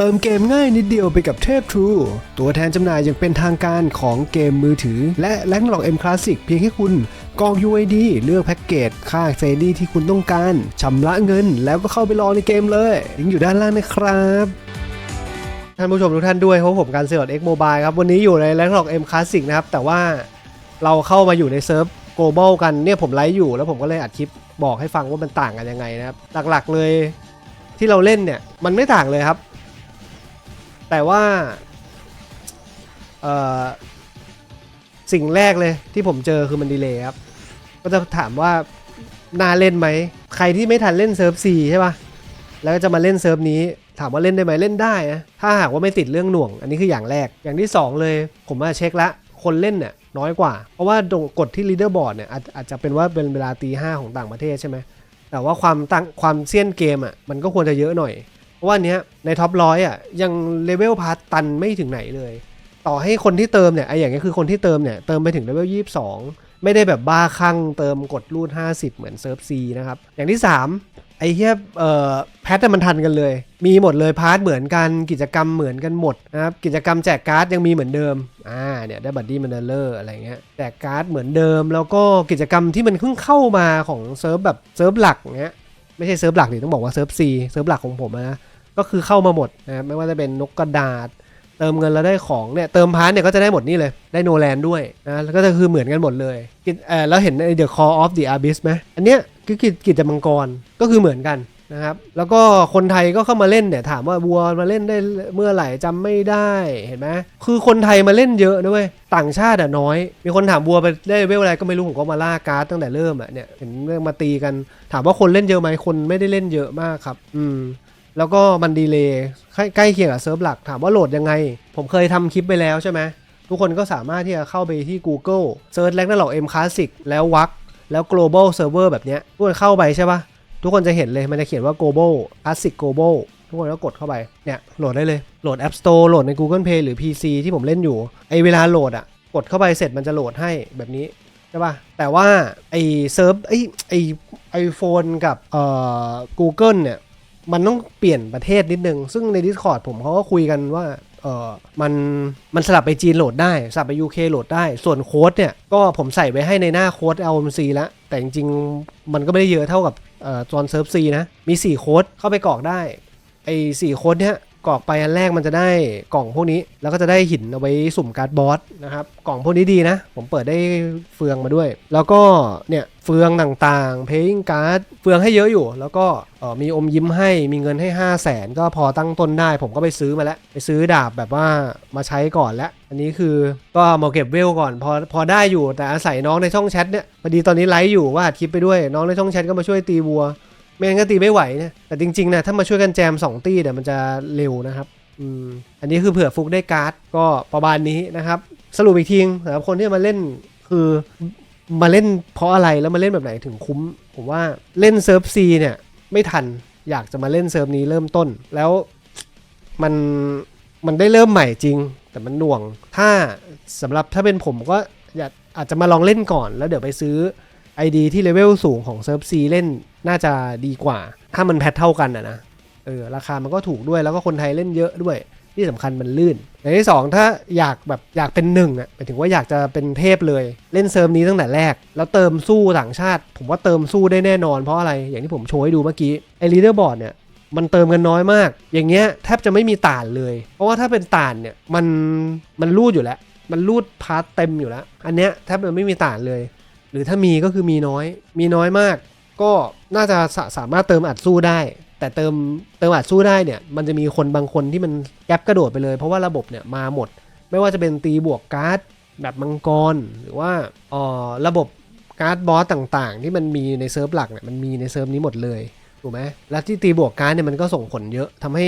เติมเกมง่ายนิดเดียวไปกับเทพ True ตัวแทนจำหน่ายอย่างเป็นทางการของเกมมือถือ และแลกหลอก M Classic เพียงแค่คุณกรอก UID เลือกแพ็กเกจ ค่าเซรีที่คุณต้องการชำระเงิน แล้วก็เข้าไปรอในเกมเลยลิงก์อยู่ด้านล่างนะครับท่านผู้ชมทุกท่านด้วยเพราะผมการเสือก X Mobile ครับ วันนี้อยู่ในแลกหลอก M Classic นะครับ แต่ว่าเราเข้ามาอยู่ในเซิร์ฟ global กันเนี่ยผมไลฟ์อยู่แล้วผมก็เลยอัดคลิปบอกให้ฟังว่ามันต่างกันยังไงนะครับหลักๆเลยที่เราเล่นเนี่ยมันไม่ต่างเลยครับ แต่ว่าสิ่งแรกเลยที่ผมเจอคือมันดีเลยครับ ก็จะถามว่าน่าเล่นไหม ใครที่ไม่ทันเล่นเซิร์ฟซีใช่ปะแล้วก็จะมาเล่นเซิร์ฟนี้ ถามว่าเล่นได้ไหมเล่นได้นะถ้าหากว่าไม่ติดเรื่องหน่วง อันนี้คืออย่างแรก อย่างที่สองเลย ผมมาเช็คละ คนเล่นเนี่ยน้อยกว่า เพราะว่ากดที่ leaderboard เนี่ยอาจอาจจะเป็นว่าเป็นเวลาตีห้าของต่างประเทศใช่ไหมแต่ว่าความตั้งความเซียนเกมอะมันก็ควรจะเยอะหน่อย เพราะว่านเนี้ยในท็อปร้อยอะยังเลเวลพาร์ตตันไม่ถึงไหนเลย ต่อให้คนที่เติมเนี่ยไออย่างนี้ยคือคนที่เติมเนี่ยเติมไปถึงเลเวลยี่สิบสองไม่ได้แบบบ้าคลั่งเติมกดรูด 50 เหมือนเซิร์ฟซีนะครับ อย่างที่ 3 ไอ้เฮียบเอ่อแพทมันทันกันเลย มีหมดเลยพาร์ทเหมือนกันกิจกรรมเหมือนกันหมดนะครับกิจกรรมแจกการ์ดยังมีเหมือนเดิมอ่าเนี่ยได้บัตดี้มันเลอร์อะไรเงี้ยแจกการ์ดเหมือนเดิม แล้วก็กิจกรรมที่มันเพิ่งเข้ามาของเซิร์ฟแบบเซิร์ฟหลักเงี้ย ไม่ใช่เซิร์ฟหลักดิต้องบอกว่าเซิร์ฟซีเซิร์ฟหลักของผมนะก็คือเข้ามาหมดนะไม่ว่าจะเป็นนกกระดาษ เติมเงินแล้วได้ของเนี่ยเติมพาร์ทเนี่ยก็จะได้หมดนี่เลยได้โนแลนด้วยนะแล้วก็จะคือเหมือนกันหมดเลยกิจเออแล้วเห็นใน The Call of the Abyss ไหมอันเนี้ยคือกิจกิจมังกรก็คือเหมือนกัน นะครับ แล้วก็คนไทยก็เข้ามาเล่นเนี่ยถามว่าวัวมาเล่นได้เมื่อไหร่จำไม่ได้เห็นไหมคือคนไทยมาเล่นเยอะนะเว้ยต่างชาติอะน้อย มีคนถามวัวไปได้เวลอะไรก็ไม่รู้ผมก็มาล่าการ์ดตั้งแต่เริ่มอะเนี่ยเห็นเรื่องมาตีกัน ถามว่าคนเล่นเยอะไหมคนไม่ได้เล่นเยอะมากครับ อืมแล้วก็มันดีเลย์ใกล้เคียงกับเซิร์ฟหลักถามว่าโหลดยังไง ผมเคยทำคลิปไปแล้วใช่ไหมทุกคนก็สามารถที่จะเข้าไปที่ Google เซิร์ชแลกนั่นหรอก M Classic แล้ววักแล้ว global server แบบเนี้ยทุกคนเข้าไปใช่ปะ ทุกคนจะเห็นเลยมันจะเขียนว่า global classic global ทุกคนก็กดเข้าไป เนี่ยโหลดได้เลย โหลด App Store โหลดใน Google Play หรือ PC ที่ผมเล่นอยู่ ไอเวลาโหลดอะ กดเข้าไปเสร็จมันจะโหลดให้แบบนี้ใช่ป่ะ แต่ว่าไอเซิร์ฟไอไอไอโฟนกับเอ่อ Google เนี่ย มันต้องเปลี่ยนประเทศนิดนึง ซึ่งใน Discord ผมเขาก็คุยกันว่าเออมันมันสลับไปจีนโหลดได้สลับไป UK โหลดได้ ส่วนโค้ดเนี่ย ก็ผมใส่ไว้ให้ในหน้าโค้ด LMC แล้วแต่จริงๆ มันก็ไม่ได้เยอะเท่ากับ จอ่อจอนเซิร์ฟซีนะ มี 4 โค้ดเข้าไปกรอกได้ ไอ้สี่โค้ดเนี้ย กรอกไปอันแรกมันจะได้กล่องพวกนี้ แล้วก็จะได้หินเอาไว้สุ่มการ์ดบอสนะครับกล่องพวกนี้ดีนะ ผมเปิดได้เฟืองมาด้วย แล้วก็เนี่ยเฟืองต่างๆ เพย์การ์ดเฟืองให้เยอะอยู่ แล้วก็มีอมยิ้มให้มีเงินให้ 5 0 0แสนก็พอตั้งต้นได้ ผมก็ไปซื้อมาแล้ว ไปซื้อดาบแบบว่ามาใช้ก่อนแล้ว อันนี้คือก็มาเก็บเวลก่อน พอพอได้อยู่แต่อาศัยน้องในช่องแชทเนี่ยพอดีตอนนี้ไลฟ์อยู่ว่าคลิปไปด้วย น้องในช่องแชทก็มาช่วยตีวัว ไม่งั้นก็ตีไม่ไหวนะแต่จริงๆนะถ้ามาช่วยกันแจม 2 ตีเดี๋ยวมันจะเร็วนะครับอืมอันนี้คือเผื่อฟุกได้การ์ดก็ประมาณนี้นะครับ สรุปอีกทีสำหรับคนที่มาเล่นคือมาเล่นเพราะอะไรแล้วมาเล่นแบบไหนถึงคุ้ม ผมว่าเล่นเซิร์ฟซีเนี่ยไม่ทันอยากจะมาเล่นเซิร์ฟนี้เริ่มต้น แล้วมันมันได้เริ่มใหม่จริง แต่มันหน่วง ถ้าสำหรับถ้าเป็นผมก็อยากอาจจะมาลองเล่นก่อนแล้วเดี๋ยวไปซื้อ ID ที่เลเวลสูงของเซิร์ฟซีเล่นน่าจะดีกว่า ถ้ามันแพทเท่ากันอะนะเออราคามันก็ถูกด้วยแล้วก็คนไทยเล่นเยอะด้วยที่สำคัญมันลื่นอย่างที่สองถ้าอยากแบบอยากเป็นหนึ่งอะหมายถึงว่าอยากจะเป็นเทพเลย เล่นเซิร์ฟนี้ตั้งแต่แรก แล้วเติมสู้ต่างชาติ ผมว่าเติมสู้ได้แน่นอนเพราะอะไรอย่างที่ผมโชว์ให้ดูเมื่อกี้ไอ้ลีเดอร์บอร์ดเนี่ยมันเติมกันน้อยมาก อย่างเงี้ยแทบจะไม่มีต่านเลย เพราะว่าถ้าเป็นต่านเนี่ยมันมันรูดอยู่แล้ว มันรูดพาร์ทเต็มอยู่แล้ว อันเนี้ยแทบจะไม่มีต่านเลย หรือถ้ามีก็คือมีน้อย มีน้อยมาก ก็น่าจะสาสามารถเติมอัดสู้ได้ แต่เติมเติมอัดสู้ได้เนี่ย มันจะมีคนบางคนที่มันแกปกระโดดไปเลย เพราะว่าระบบเนี่ยมาหมด ไม่ว่าจะเป็นตีบวกการ์ดแบบมังกร หรือว่าเอ่อระบบการ์ดบอสต่างๆ ที่มันมีในเซิร์ฟหลักเนี่ยมันมีในเซิร์ฟนี้หมดเลยถูกไหมแล้วที่ตีบวกการ์ดเนี่ยมันก็ส่งผลเยอะทำให้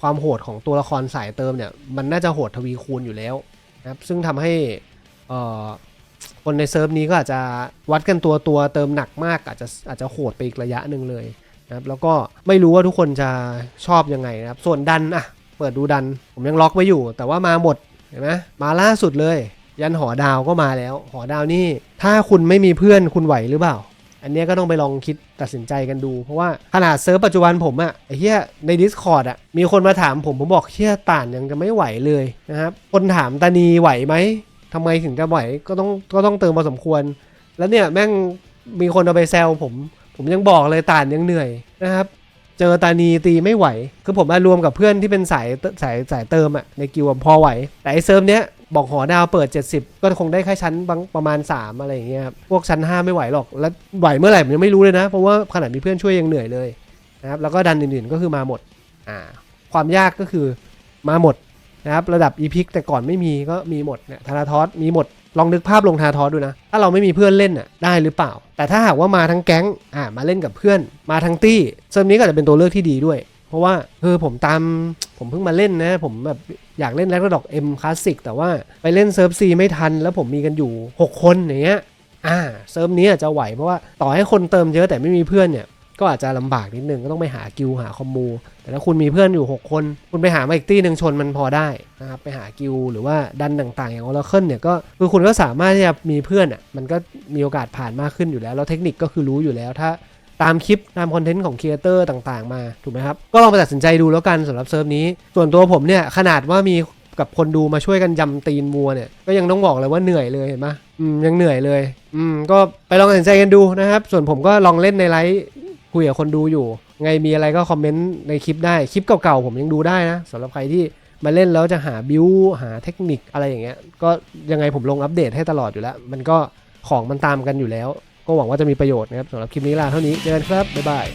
ความโหดของตัวละครสายเติมเนี่ยมันน่าจะโหดทวีคูณอยู่แล้วนะครับซึ่งทำให้อ่อ คนในเซิร์ฟนี้ก็อาจจะวัดกันตัวตัวเติมหนักมาก อาจจะอาจจะโหดไปอีกระยะหนึ่งเลยนะครับแล้วก็ไม่รู้ว่าทุกคนจะชอบยังไงนะครับ ส่วนดันอะเปิดดูดัน ผมยังล็อกไว้อยู่ แต่ว่ามาหมดเห็นไหมมาล่าสุดเลย ยันหอดาวก็มาแล้ว หอดาวนี่ ถ้าคุณไม่มีเพื่อนคุณไหวหรือเปล่า อันเนี้ยก็ต้องไปลองคิดตัดสินใจกันดู เพราะว่าขนาดเซิร์ฟปัจจุบันผมอะไอ้เหี้ยใน Discord อะมีคนมาถามผมผมบอกเหี้ยต่านยังจะไม่ไหวเลยนะครับคนถามตานีไหวไหม ทำไมถึงจะไหวก็ต้องก็ต้องเติมพอสมควร แล้วเนี่ยแม่งมีคนเอาไปแซวผม ผมยังบอกเลยตานยังเหนื่อยนะครับ เจอตานีตีไม่ไหว คือผมมารวมกับเพื่อนที่เป็นสายสายสายเติมอะในกิวพอไหว แต่ไอเซิร์ฟเนี้ยบอกหอดาวเปิด 70 ก็คงได้แค่ชั้นประมาณ 3 อะไรอย่างเงี้ยครับพวกชั้น 5 ไม่ไหวหรอก แล้วไหวเมื่อไหร่ผมยังไม่รู้เลยนะ เพราะว่าขนาดมีเพื่อนช่วยยังเหนื่อยเลยนะครับแล้วก็ดันอื่นๆก็คือมาหมดอ่าความยากก็คือมาหมด นะครับระดับอีพิกแต่ก่อนไม่มีก็มีหมดเนี่ยธนาทอสมีหมดลองนึกภาพลงทาทอสดูนะ ถ้าเราไม่มีเพื่อนเล่นน่ะได้หรือเปล่า แต่ถ้าหากว่ามาทั้งแก๊งอ่ามาเล่นกับเพื่อน มาทั้งตี้เซิร์ฟนี้ก็จะเป็นตัวเลือกที่ดีด้วย เพราะว่าเออผมตามผมเพิ่งมาเล่นนะ ผมแบบอยากเล่นแร็กดอกเอ็มคลาสสิกแต่ว่าไปเล่นเซิร์ฟซีไม่ทัน แล้วผมมีกันอยู่ 6 คนอย่างเงี้ยอ่าเซิร์ฟนี้อาจจะไหวเพราะว่าต่อให้คนเติมเยอะแต่ไม่มีเพื่อนเนี่ย ก็อาจจะลำบากนิดนึงก็ต้องไปหากิลหาคอมมู แต่ถ้าคุณมีเพื่อนอยู่ 6 คน คุณไปหามาอีกตี้หนึ่งชนมันพอได้นะครับไปหากิลหรือว่าดันต่างๆ อย่างออร์เคิลเนี่ยก็คือคุณก็สามารถที่จะมีเพื่อนอะมันก็มีโอกาสผ่านมากขึ้นอยู่แล้ว แล้วเทคนิคก็คือรู้อยู่แล้วถ้าตามคลิปตามคอนเทนต์ของครีเอเตอร์ต่างๆ มาถูกไหมครับก็ลองไปตัดสินใจดูแล้วกันสำหรับเซิร์ฟนี้ ส่วนตัวผมเนี่ยขนาดว่ามีกับคนดูมาช่วยกันยำตีนวัวเนี่ยก็ยังต้องบอกเลยว่าเหนื่อยเลยเห็นปะอืมยังเหนื่อยเลย อืมก็ไปลองตัดสินใจกันดูนะครับ ส่วนผมก็ลองเล่นในไลฟ์ คุยกับคนดูอยู่ ไงมีอะไรก็คอมเมนต์ในคลิปได้ คลิปเก่าๆผมยังดูได้นะสำหรับใครที่มาเล่นแล้วจะหาบิวหาเทคนิคอะไรอย่างเงี้ย ก็ยังไงผมลงอัปเดตให้ตลอดอยู่แล้ว มันก็ของมันตามกันอยู่แล้ว ก็หวังว่าจะมีประโยชน์นะครับสำหรับคลิปนี้ลาเท่านี้เจอกันครับบ๊ายบาย